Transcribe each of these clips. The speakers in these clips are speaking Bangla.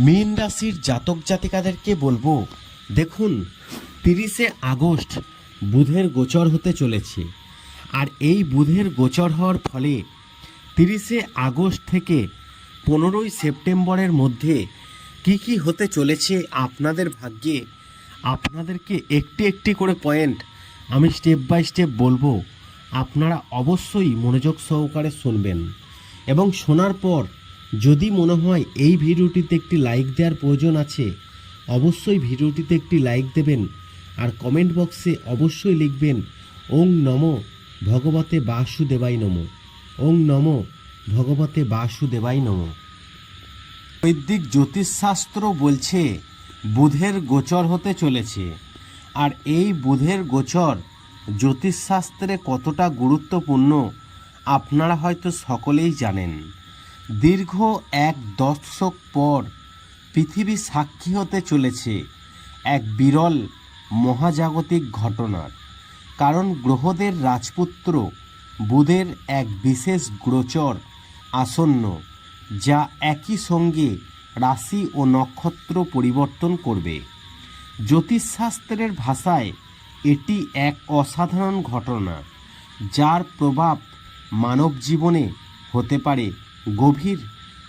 মীন রাশির জাতক জাতিকাদেরকে বলব, দেখুন, তিরিশে আগস্ট বুধের গোচর হতে চলেছে। আর এই বুধের গোচর হওয়ার ফলে তিরিশে আগস্ট থেকে পনেরোই সেপ্টেম্বরের মধ্যে কি কি হতে চলেছে আপনাদের ভাগ্যে? আপনাদেরকে একটি একটি করে পয়েন্ট আমি স্টেপ বাই স্টেপ বলব। আপনারা অবশ্যই মনোযোগ সহকারে শুনবেন। এবং শোনার পর যদি মনে হয় এই ভিডিওটিতে একটি লাইক দেওয়ার প্রয়োজন আছে, অবশ্যই ভিডিওটিতে একটি লাইক দেবেন আর কমেন্ট বক্সে অবশ্যই লিখবেন, ওং নম ভগবতে বাসুদেবাই নম। ওং নম ভগবতে বাসুদেবাই নম। বৈদিক জ্যোতিষশাস্ত্র বলছে, বুধের গোচর হতে চলেছে। আর এই বুধের গোচর জ্যোতিষশাস্ত্রে কতটা গুরুত্বপূর্ণ, আপনারা হয়তো সকলেই জানেন। দীর্ঘ এক দশক পর পৃথিবী সাক্ষী হতে চলেছে এক বিরল মহাজাগতিক ঘটনার। কারণ গ্রহদের রাজপুত্র বুধের এক বিশেষ গোচর আসন্ন, যা একই সঙ্গে রাশি ও নক্ষত্র পরিবর্তন করবে। জ্যোতিষশাস্ত্রের ভাষায় এটি এক অসাধারণ ঘটনা, যার প্রভাব মানব জীবনে হতে পারে। গভীর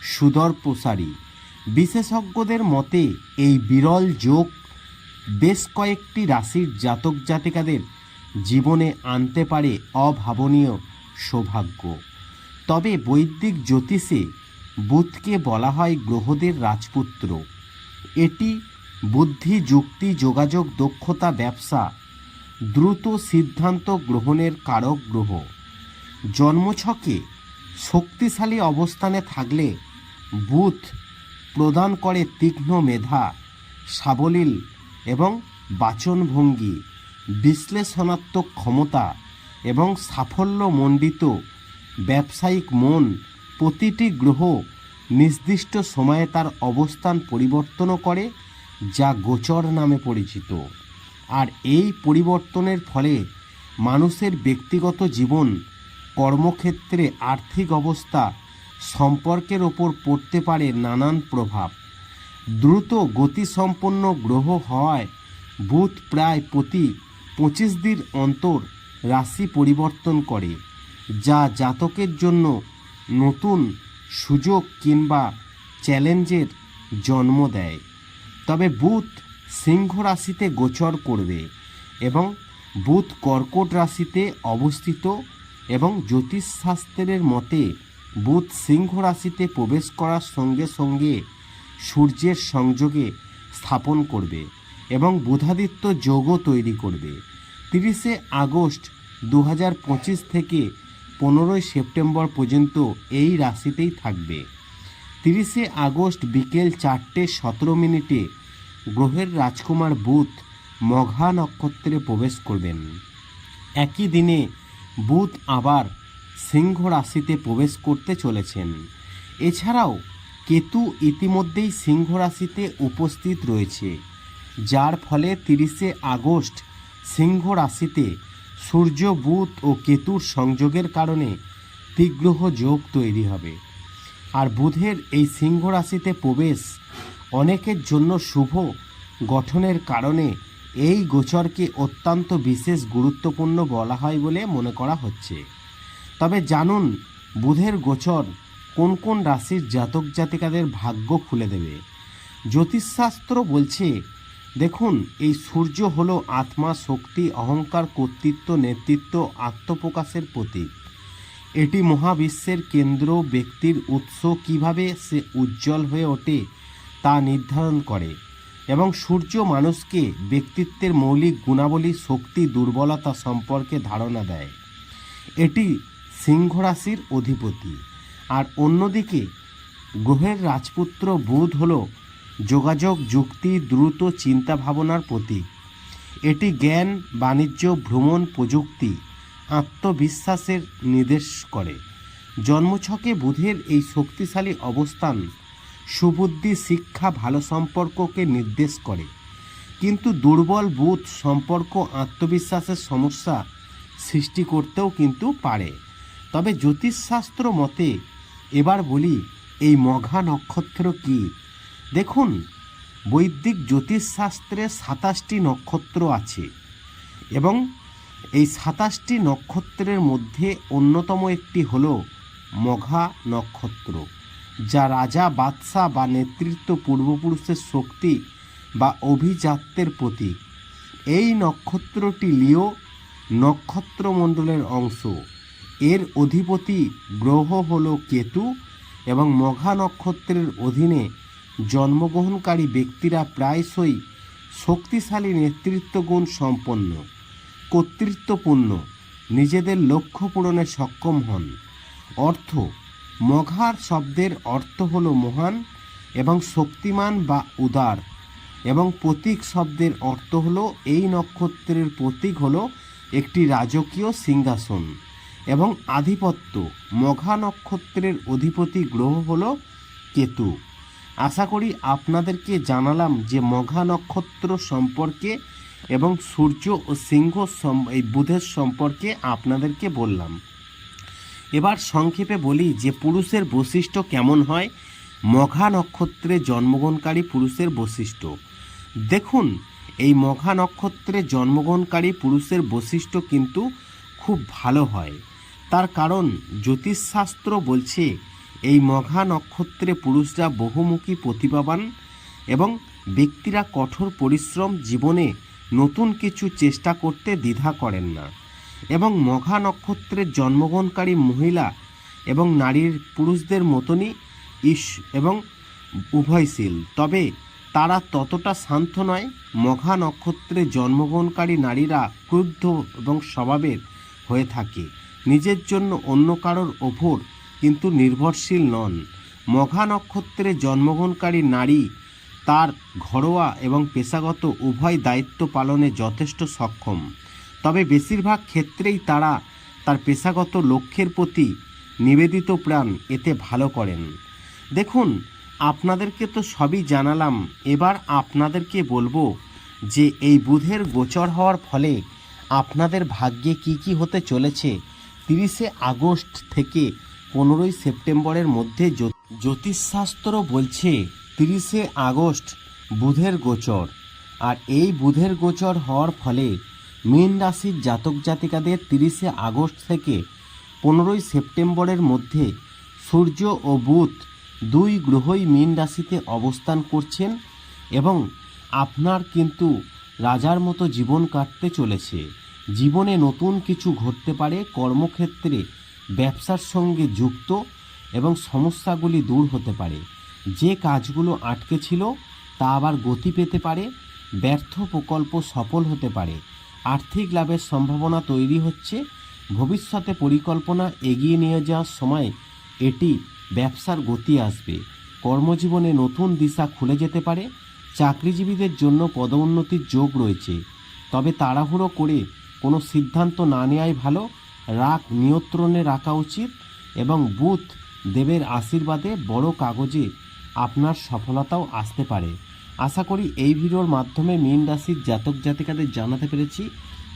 সুদর প্রসারী বিশেষজ্ঞদের মতে, এই বিরল যোগ বেশ কয়েকটি রাশির জাতক জাতিকাদের জীবনে আনতে পারে অভাবনীয় সৌভাগ্য। তবে বৈদিক জ্যোতিষে বুধকে বলা হয় গ্রহদের রাজপুত্র। এটি বুদ্ধি যুক্তি যোগাযোগ দক্ষতা, ব্যবসা, দ্রুত সিদ্ধান্ত গ্রহণের কারক গ্রহ। জন্মছকে শক্তিশালী অবস্থানে থাকলে বুথ প্রদান করে তীক্ষ্ণ মেধা, সাবলীল এবং বাচনভঙ্গি, বিশ্লেষণাত্মক ক্ষমতা এবং সাফল্যমণ্ডিত ব্যবসায়িক মন প্রতিটি গ্রহ নির্দিষ্ট সময়ে তার অবস্থান পরিবর্তনও করে, যা গোচর নামে পরিচিত। আর এই পরিবর্তনের ফলে মানুষের ব্যক্তিগত জীবন কর্মক্ষেত্রে আর্থিক অবস্থা সম্পর্কের ওপর পড়তে পারে নানান প্রভাব। দ্রুত গতিসম্পন্ন গ্রহ হওয়ায় বুধ প্রায় প্রতি পঁচিশ দিন অন্তর রাশি পরিবর্তন করে, যা জাতকের জন্য নতুন সুযোগ কিংবা চ্যালেঞ্জের জন্ম দেয়। তবে বুধ সিংহ রাশিতে গোচর করবে এবং বুধ কর্কট রাশিতে অবস্থিত এবং জ্যোতিষশাস্ত্রের মতে, বুধ সিংহ রাশিতে প্রবেশ করার সঙ্গে সঙ্গে সূর্যের সংযোগে স্থাপন করবে এবং বুধাদিত্য যোগও তৈরি করবে। তিরিশে আগস্ট দু হাজার পঁচিশ থেকে পনেরোই সেপ্টেম্বর পর্যন্ত এই রাশিতেই থাকবে। তিরিশে আগস্ট বিকেল চারটে সতেরো মিনিটে গ্রহের রাজকুমার বুধ মঘা নক্ষত্রে প্রবেশ করবেন। একই দিনে বুধ আবার সিংহ রাশিতে প্রবেশ করতে চলেছেন। এছাড়াও কেতু ইতিমধ্যেই সিংহ রাশিতে উপস্থিত রয়েছে, যার ফলে তিরিশে আগস্ট সিংহ রাশিতে সূর্য, বুধ ও কেতুর সংযোগের কারণে তীগ্রহ যোগ তৈরি হবে। আর বুধের এই সিংহ রাশিতে প্রবেশ অনেকের জন্য শুভ গঠনের কারণে এই গোচরকে অত্যন্ত বিশেষ গুরুত্বপূর্ণ বলা হয় বলে মনে করা হচ্ছে। তবে জানুন, বুধের গোচর কোন কোন রাশির জাতক জাতিকাদের ভাগ্য খুলে দেবে। জ্যোতিষশাস্ত্র বলছে, দেখুন, এই সূর্য হল আত্মা, শক্তি, অহংকার, কর্তৃত্ব, নেতৃত্ব, আত্মপ্রকাশের প্রতীক। এটি মহাবিশ্বের কেন্দ্র, ব্যক্তির উৎস, কীভাবে সে উজ্জ্বল হয়ে ওঠে তা নির্ধারণ করে। এবং সূর্য মানুষকে ব্যক্তিত্বের মৌলিক গুণাবলী, শক্তি, দুর্বলতা সম্পর্কে ধারণা দেয়। এটি সিংহ রাশির অধিপতি। আর অন্যদিকে, গ্রহের রাজপুত্র বুধ হল যোগাযোগ, যুক্তি, দ্রুত চিন্তা ভাবনার প্রতীক। এটি জ্ঞান, বাণিজ্য, ভ্রমণ, প্রযুক্তি, আত্মবিশ্বাসের নির্দেশ করে। জন্মছকে বুধের এই শক্তিশালী অবস্থান সুবুদ্ধি শিক্ষা ভালো সম্পর্ককে নির্দেশ করে। কিন্তু দুর্বল বুধ সম্পর্ক আত্মবিশ্বাসের সমস্যা সৃষ্টি করতেও কিন্তু পারে। তবে জ্যোতিষশাস্ত্র মতে, এবার বলি, এই মঘা নক্ষত্র কি? দেখুন, বৈদিক জ্যোতিষশাস্ত্রে সাতাশটি নক্ষত্র আছে এবং এই সাতাশটি নক্ষত্রের মধ্যে অন্যতম একটি হল মঘা নক্ষত্র। যা রাজা, বাদশাহ বা নেতৃত্ব পূর্বপুরুষের শক্তি বা অভিজাত্যের প্রতীক। এই নক্ষত্রটি লিও নক্ষত্রমণ্ডলের অংশ। এর অধিপতি গ্রহ হল কেতু এবং মঘা নক্ষত্রের অধীনে জন্মগ্রহণকারী ব্যক্তিরা প্রায়শই শক্তিশালী নেতৃত্বগুণ সম্পন্ন, কর্তৃত্বপূর্ণ, নিজেদের লক্ষ্য পূরণে সক্ষম হন। অর্থ মঘার শব্দের অর্থ হল মহান এবং শক্তিমান বা উদার, এবং প্রতীক শব্দের অর্থ হল এই নক্ষত্রের প্রতীক হল একটি রাজকীয় সিংহাসন, এবং আধিপত্য। মঘা নক্ষত্রের অধিপতি গ্রহ হল কেতু। আশা করি আপনাদেরকে জানালাম যে মঘা নক্ষত্র সম্পর্কে এবং সূর্য ও সিংহ এই বুধের সম্পর্কে আপনাদেরকে বললাম। এবার সংক্ষেপে বলি যে পুরুষের বৈশিষ্ট্য কেমন হয়। মঘা নক্ষত্রে জন্মগ্রহণকারী পুরুষের বৈশিষ্ট্য। দেখুন, এই মঘা নক্ষত্রে জন্মগ্রহণকারী পুরুষের বৈশিষ্ট্য কিন্তু খুব ভালো হয়। তার কারণ জ্যোতিষশাস্ত্র বলছে, এই মঘা নক্ষত্রে পুরুষরা বহুমুখী প্রতিভাবান এবং ব্যক্তিরা কঠোর পরিশ্রম, জীবনে নতুন কিছু চেষ্টা করতে দ্বিধা করেন না। এবং মঘা নক্ষত্রের জন্মগ্রহণকারী মহিলা এবং নারীর পুরুষদের মতনই ইস এবং উভয়শীল। তবে তারা ততটা শান্ত নয়। মঘা নক্ষত্রে জন্মগ্রহণকারী নারীরা ক্রুদ্ধ এবং স্বভাবের হয়ে থাকে। নিজের জন্য অন্য কারোর ওপর কিন্তু নির্ভরশীল নন। মঘা নক্ষত্রে জন্মগ্রহণকারী নারী তার ঘরোয়া এবং পেশাগত উভয় দায়িত্ব পালনে যথেষ্ট সক্ষম। তবে বেশিরভাগ ক্ষেত্রেই তারা তার পেশাগত লক্ষ্যের প্রতি নিবেদিত প্রাণ এতে ভালো করেন। দেখুন, আপনাদেরকে তো সবই জানালাম, এবার আপনাদেরকে বলব যে এই বুধের গোচর হওয়ার ফলে আপনাদের ভাগ্যে কি কি হতে চলেছে তিরিশে আগস্ট থেকে পনেরোই সেপ্টেম্বরের মধ্যে জ্যোতিষশাস্ত্র বলছে তিরিশে আগস্ট বুধের গোচর। আর এই বুধের গোচর হওয়ার ফলে মীন রাশির জাতক জাতিকাদের তিরিশে আগস্ট থেকে পনেরোই সেপ্টেম্বরের মধ্যে সূর্য ও বুধ দুই গ্রহই মীন রাশিতে অবস্থান করছেন এবং আপনার কিন্তু রাজার মতো জীবন কাটতে চলেছে। জীবনে নতুন কিছু ঘটতে পারে, কর্মক্ষেত্রে ব্যবসার সঙ্গে যুক্ত এবং সমস্যাগুলি দূর হতে পারে। যে কাজগুলো আটকে ছিল, তা আবার গতি পেতে পারে, ব্যর্থ প্রকল্প সফল হতে পারে। আর্থিক লাভের সম্ভাবনা তৈরি হচ্ছে। ভবিষ্যতে পরিকল্পনা এগিয়ে নিয়ে যাওয়ার সময় এটি ব্যবসার গতি আসবে। কর্মজীবনে নতুন দিশা খুলে যেতে পারে। চাকরিজীবীদের জন্য পদোন্নতির যোগ রয়েছে। তবে তাড়াহুড়ো করে কোনো সিদ্ধান্ত না নেওয়াই ভালো। রাগ নিয়ন্ত্রণে রাখা উচিত এবং বুথ দেবের আশীর্বাদে বড় কাগজে আপনার সফলতাও আসতে পারে। আশা করি এই ভিডিওর মাধ্যমে মীন রাশির জাতক জাতিকাদের জানাতে পেরেছি।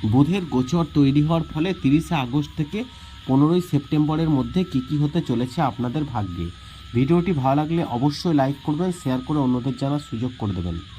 বুধের গোচর তৈরি হওয়ার ফলে তিরিশে আগস্ট থেকে পনেরোই সেপ্টেম্বরের মধ্যে কী কী হতে চলেছে আপনাদের ভাগ্যে। ভিডিওটি ভালো লাগলে অবশ্যই লাইক করবেন, শেয়ার করে অন্যদের জানার সুযোগ করে দেবেন।